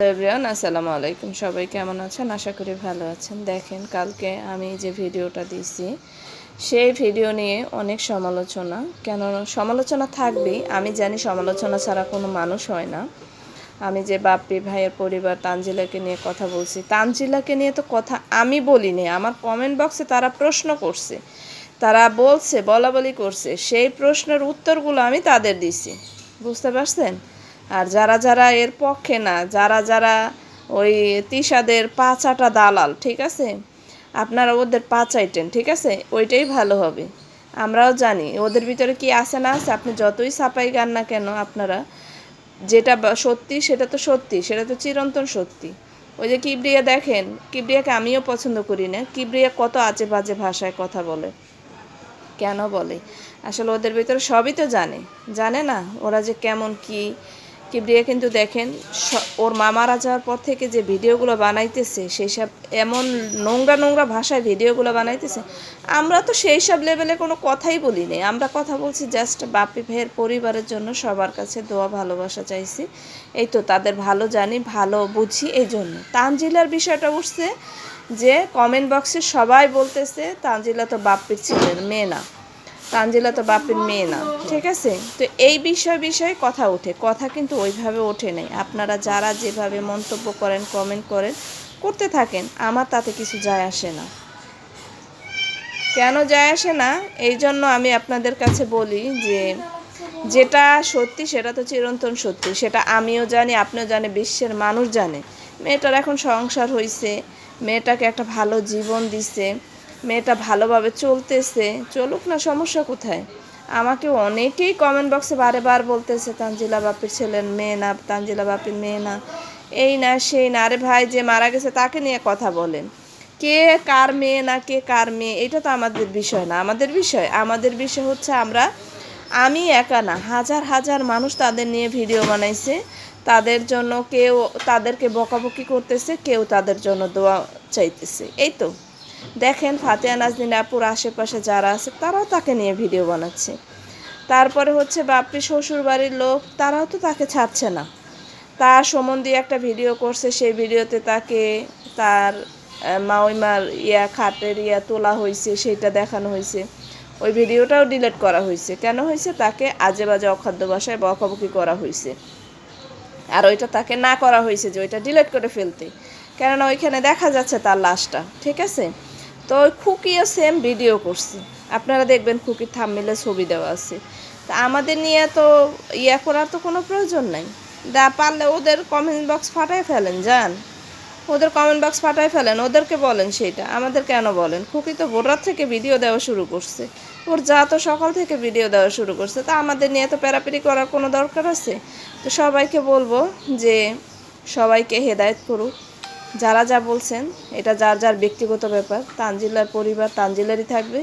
Everyone, আসসালামু আলাইকুম। সবাই কেমন আছেন? আশা করি ভালো আছেন। দেখেন, কালকে আমি যে ভিডিওটা দিয়েছি সেই ভিডিও নিয়ে অনেক সমালোচনা। কেন সমালোচনা থাকবেই। আমি জানি সমালোচনা ছাড়া কোনো মানুষ হয় না। আমি যে বাপ্পি ভাইয়ের পরিবার, তানজিলাকে নিয়ে কথা বলছি, তানজিলাকে নিয়ে তো কথা আমি বলিনি। আমার কমেন্ট বক্সে তারা প্রশ্ন করছে। তারা বলছে বলা বলি করছে। সেই প্রশ্নের উত্তরগুলো আমি তাদের দিছি। বুঝতে পারছেন? আর যারা যারা এর পক্ষে না, যারা যারা ওই তিশাদের পাঁচাটা দালাল, ঠিক আছে? আপনারা ওদের পাঁচাইটেন ঠিক আছে? ওইটাই ভালো হবে। আমরাও জানি, ওদের ভিতরে কি আছে না আছে, আপনি যতই সাপাই গান না কেন আপনারা, যেটা সত্যি সেটা তো সত্যি, সেটা তো চিরন্তন সত্যি। ওই যে কিবরিয়া দেখেন, কিবরিয়াকে আমিও পছন্দ করি না, কিবরিয়া কত আজে বাজে ভাষায় কথা বলে। কেন বলে? আসলে ওদের ভিতরে সবই তো জানে। জানে না ওরা যে কেমন কি কিবরিয়া কিন্তু দেখেন ওর মা মারা যাওয়ার পর থেকে যে ভিডিওগুলো বানাইতেছে, সেই সব এমন নোংরা নোংরা ভাষায় ভিডিওগুলো বানাইতেছে, আমরা তো সেই সব লেভেলে কোনো কথাই বলি নি আমরা কথা বলছি জাস্ট বাপি ভাইয়ের পরিবারের জন্য সবার কাছে দোয়া, ভালোবাসা চাইছি। এই তো তাদের ভালো জানি, ভালো বুঝি এই জন্য। তানজিলার বিষয়টা উঠছে যে কমেন্ট বক্সে সবাই বলতেছে, তানজিলা তো বাপ্পির ছেলের মেয়ে না। তানজিলা তো বাপের মেয়ে না। ঠিক আছে। তো এই বিষয় বিষয়ে কথা ওঠে কথা কিন্তু ওইভাবে ওঠে নাই। আপনারা যারা যেভাবে মন্তব্য করেন কমেন্ট করেন করতে থাকেন আমার তাতে কিছু যায় আসে না। কেন যায় আসে না? এই জন্য আমি আপনাদের কাছে বলি যে যেটা সত্যি সেটা তো চিরন্তন সত্যি। সেটা আমিও জানি আপনিও জানে বিশ্বের মানুষ জানে। মেয়েটার এখন সংসার হয়েছে মেয়েটাকে একটা ভালো জীবন দিছে। মেয়েটা ভালোভাবে চলতেছে। চলুক না, সমস্যা কোথায়? আমাকে অনেকেই কমেন্ট বক্সে বারে বার বলতেছে, তানজিলা বাপির ছেলের মেয়ে না, তানজিলা বাপির মেয়ে না, এই না, সেই না। আরে ভাই, যে মারা গেছে তাকে নিয়ে কথা বলেন। কে কার মেয়ে না, কে কার মেয়ে, এটা তো আমাদের বিষয় না। আমাদের বিষয় আমাদের বিষয় হচ্ছে আমরা, আমি একা না। হাজার হাজার মানুষ তাদের নিয়ে ভিডিও বানাইছে। তাদের জন্য কেউ, তাদেরকে বকাবকি করতেছে, কেউ তাদের জন্য দোয়া চাইতেছে। এই তো। দেখেন ফাতেহা নাজনীন আপুর আশেপাশে যারা আছে, তারাও তাকে নিয়ে ভিডিও বানাচ্ছে। তারপরে হচ্ছে বাপরি শ্বশুর বাড়ির লোক, তারাও তো তাকে ছাড়ছে না। তার সম্বন্ধে একটা ভিডিও করছে, সেই ভিডিওতে তাকে তার মাওইমার ইয়া খাটের ইয়া তোলা হয়েছে সেটা দেখানো হয়েছে। ওই ভিডিওটাও ডিলিট করা হয়েছে। কেন হয়েছে? তাকে আজে বাজে অখাদ্য বাসায় বকাবকি করা হয়েছে। আর ওইটা তাকে না করা হয়েছে যে ওইটা ডিলিট করে ফেলতে। কেননা ওইখানে দেখা যাচ্ছে তার লাশটা, ঠিক আছে? তো ওই খুকিও সেম ভিডিও করছে। আপনারা দেখবেন খুকির থামমিলে ছবি দেওয়া আছে। তা আমাদের নিয়ে তো ইয়া করার তো কোনো প্রয়োজন নাই। দা পারলে ওদের কমেন্ট বক্স ফাটাই ফেলেন, যান। ওদের কমেন্ট বক্স ফাটাই ফেলেন, ওদেরকে বলেন সেটা। আমাদের কেন বলেন? খুকি তো ভোর রাত থেকে ভিডিও দেওয়া শুরু করছে। ওর যা তো সকাল থেকে ভিডিও দেওয়া শুরু করছে। তা আমাদের নিয়ে তো প্যারাপিরি করার কোনো দরকার আছে? তো সবাইকে বলব যে সবাইকে হেদায়েত করুক। যারা যা বলছেন, এটা যার যার ব্যক্তিগত ব্যাপার, তানজিলার পরিবার তানজিলারই থাকবে,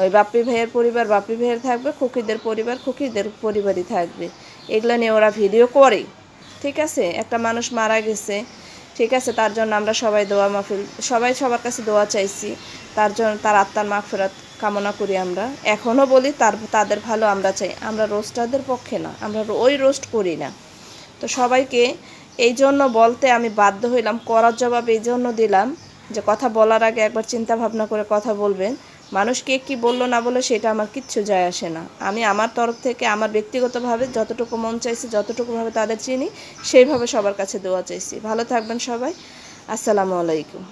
ওই বাপ্পি ভাইয়ের পরিবার বাপ্পি ভাইয়ের থাকবে, খুকিদের পরিবার খুকিদের পরিবারই থাকবে। এগুলো নিয়ে ওরা ভিডিও করে, ঠিক আছে? একটা মানুষ মারা গেছে, ঠিক আছে? তার জন্য আমরা সবাই দোয়া মাহফিল, সবাই সবার কাছে দোয়া চাইছি, তার জন্য তার আত্মার মাগফেরাত কামনা করি আমরা। এখনও বলি, তার, তাদের ভালো আমরা চাই। আমরা রোস্টারদের পক্ষে না, আমরা ওই রোস্ট করি না। তো সবাইকে এই জন্য বলতে আমি বাধ্য হইলাম, করার জবাব এই জন্য দিলাম যে কথা বলার আগে একবার চিন্তা ভাবনা করে কথা বলবেন। মানুষ কে কী বলল না বলে সেটা আমার কিচ্ছু যায় আসে না। আমি আমার তরফ থেকে, আমার ব্যক্তিগতভাবে যতটুকু মন চাইছি, যতটুকুভাবে তাদের চিনি, সেইভাবে সবার কাছে দেওয়া চাইছি। ভালো থাকবেন সবাই। আসসালামু আলাইকুম।